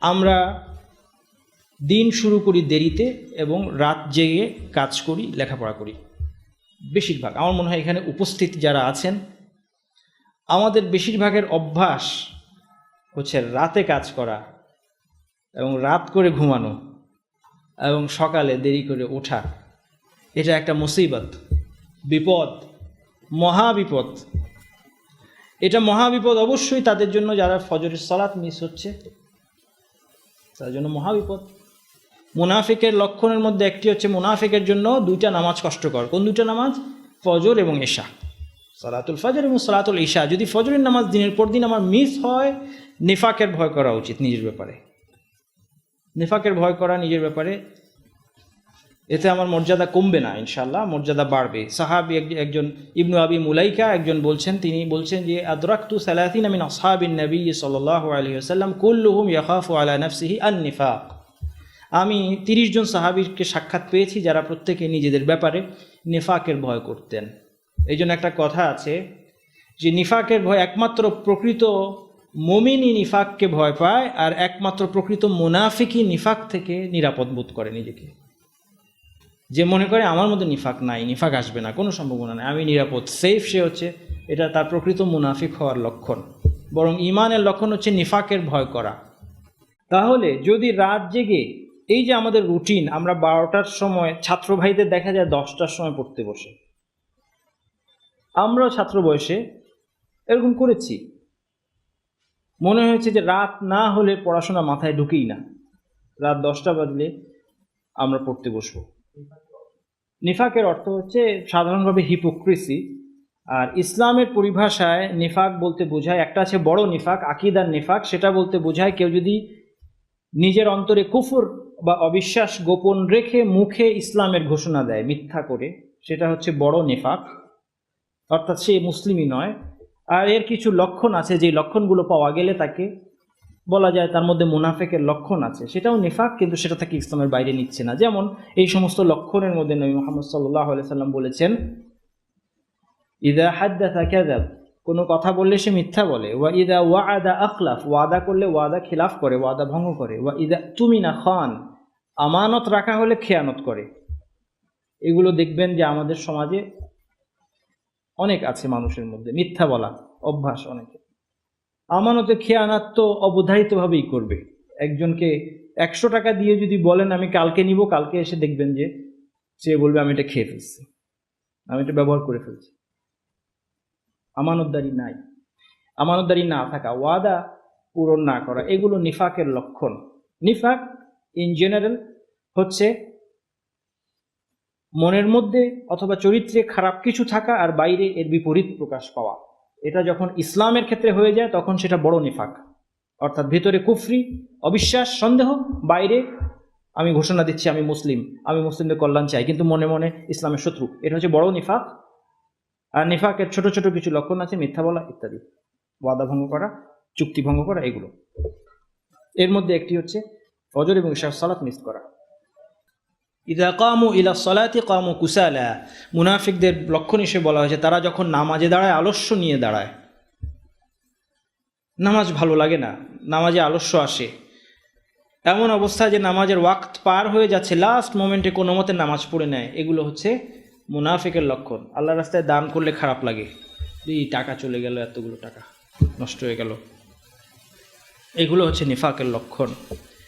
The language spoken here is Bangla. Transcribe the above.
আমরা দিন শুরু করি দেরিতে এবং রাত জেগে কাজ করি, লেখাপড়া করি। বেশিরভাগ। আমার মনে হয় এখানে উপস্থিত যারা আছেন, আমাদের বেশিরভাগের অভ্যাস হচ্ছে রাতে কাজ করা এবং রাত করে ঘুমানো এবং সকালে দেরি করে ওঠা। এটা একটা মুসিবত, বিপদ, মহাবিপদ। এটা মহাবিপদ অবশ্যই তাদের জন্য যারা ফজরের সলাৎ মিস হচ্ছে। তার জন্য মহাবিপদ। মুনাফিকের লক্ষণের মধ্যে একটি হচ্ছে মুনাফিকের জন্য দুইটা নামাজ কষ্টকর। কোন দুইটা নামাজ? ফজর এবং এশা। সালাতুল ফজর এবং সালাতুল ঈশা। যদি ফজরের নামাজ দিনের পর দিন আমার মিস হয়, নিফাকের ভয় করা উচিত নিজের ব্যাপারে। নিফাকের ভয় করা নিজের ব্যাপারে এতে আমার মর্যাদা কমবে না ইনশাল্লাহ মর্যাদা বাড়বে। সাহাবি একজন ইবনু আবি মুলাইকা একজন বলছেন, তিনি বলছেন যে, আদরাক্তু সালাতিন আমিন আসহাবিন নবী সাল্লাহ আলী আসাল্লাম কুল্লুহুম ইয়াখাফু আলা নফসিহি আন নিফাক। আমি তিরিশ জন সাহাবিরকে সাক্ষাৎ পেয়েছি যারা প্রত্যেকে নিজেদের ব্যাপারে নিফাকের ভয় করতেন। এই জন্য একটা কথা আছে যে, নিফাকের ভয় একমাত্র প্রকৃত মমিনই নিফাককে ভয় পায়, আর একমাত্র প্রকৃত মুনাফিকই নিফাক থেকে নিরাপদ বোধ করে নিজেকে। যে মনে করে আমার মধ্যে নিফাক নাই, নিফাক আসবে না, কোনো সম্ভাবনা নাই। আমি নিরাপদ সেফ সে হচ্ছে, এটা তার প্রকৃত মুনাফিক হওয়ার লক্ষণ। বরং ইমানের লক্ষণ হচ্ছে নিফাকের ভয় করা। তাহলে যদি রাত জেগে এই যে আমাদের রুটিন আমরা বারোটার সময় ছাত্র ভাইদের দেখা যায় দশটার সময় পড়তে বসে। আমরাও ছাত্র বয়সে এরকম করেছি। মনে হয়েছে যে রাত না হলে পড়াশোনা মাথায় ঢুকেই না। রাত দশটা বাজলে আমরা পড়তে বসবো। নিফাকের অর্থ হচ্ছে সাধারণভাবে হিপোক্রেসি আর ইসলামের পরিভাষায় নিফাক বলতে বোঝায়, একটা আছে বড় নিফাক, আকিদার নিফাক, সেটা বলতে বোঝায় কেউ যদি নিজের অন্তরে কুফুর বা অবিশ্বাস গোপন রেখে মুখে ইসলামের ঘোষণা দেয় মিথ্যা করে, সেটা হচ্ছে বড় নিফাক। অর্থাৎ সে মুসলিমই নয়। আর এর কিছু লক্ষণ আছে যে লক্ষণগুলো পাওয়া গেলে তাকে বলা যায় তার মধ্যে মুনাফেকের লক্ষণ আছে। সেটাও নেফাক, কিন্তু সেটা তাকে ইসলামের বাইরে নিচ্ছে না। যেমন এই সমস্ত লক্ষণের মধ্যে নবী মোহাম্মদ সাল্লাহ সাল্লাম বলেছেন, ইদা হাদ্দাথা কাযাব কোনো কথা বললে সে মিথ্যা বলে। ওয়া ইদা ওয়াদা আখলাফ ওয়াদা করলে ওয়াদা খিলাফ করে, ওয়াদা ভঙ্গ করে। ওয়া ইদা তুমি না খান আমানত রাখা হলে খেয়ানত করে। এগুলো দেখবেন যে আমাদের সমাজে অনেক আছে মানুষের মধ্যে। মিথ্যা বলা অভ্যাস অনেকে আমানতে খেয়ানাত তো অবধারিতভাবেই করবে। একজনকে একশো টাকা দিয়ে যদি বলেন, আমি কালকে নিব, কালকে এসে দেখবেন যে সে বলবে, আমি এটা খেয়ে ফেলছি। আমি এটা ব্যবহার করে ফেলছি। আমানতদারি নাই। আমানতদারি না থাকা, ওয়াদা পূরণ না করা, এগুলো নিফাকের লক্ষণ। নিফাক ইন জেনারেল হচ্ছে মনের মধ্যে অথবা চরিত্রে খারাপ কিছু থাকা আর বাইরে এর বিপরীত প্রকাশ পাওয়া। এটা যখন ইসলামের ক্ষেত্রে হয়ে যায়, তখন সেটা বড় নিফাক। অর্থাৎ ভেতরে কুফরি, অবিশ্বাস, সন্দেহ, বাইরে আমি ঘোষণা দিচ্ছি, আমি মুসলিম, আমি মুসলিমদের কল্যাণ চাই। কিন্তু মনে মনে ইসলামের শত্রু, এটা হচ্ছে বড় নিফাক। আর নিফাকের ছোট ছোট কিছু লক্ষণ আছে, মিথ্যা বলা ইত্যাদি। ওয়াদা ভঙ্গ করা, চুক্তি ভঙ্গ করা, এগুলো। এর মধ্যে একটি হচ্ছে ফজর এবং সালাত মিস করা। ইদা কামু ইলা সলাতি কামু কুসালা। মুনাফিকদের লক্ষণ হিসেবে বলা হয়েছে, তারা যখন নামাজে দাঁড়ায়, আলস্য নিয়ে দাঁড়ায়। নামাজ ভালো লাগে না, নামাজে আলস্য আসে। এমন অবস্থা যে নামাজের ওয়াক্ত পার হয়ে যাচ্ছে লাস্ট মোমেন্টে কোনো মতে নামাজ পড়ে নেয়, এগুলো হচ্ছে মুনাফিকের লক্ষণ। আল্লাহ রাস্তায় দান করলে খারাপ লাগে। এই টাকা চলে গেল, এতগুলো টাকা নষ্ট হয়ে গেল। এগুলো হচ্ছে নিফাকের লক্ষণ।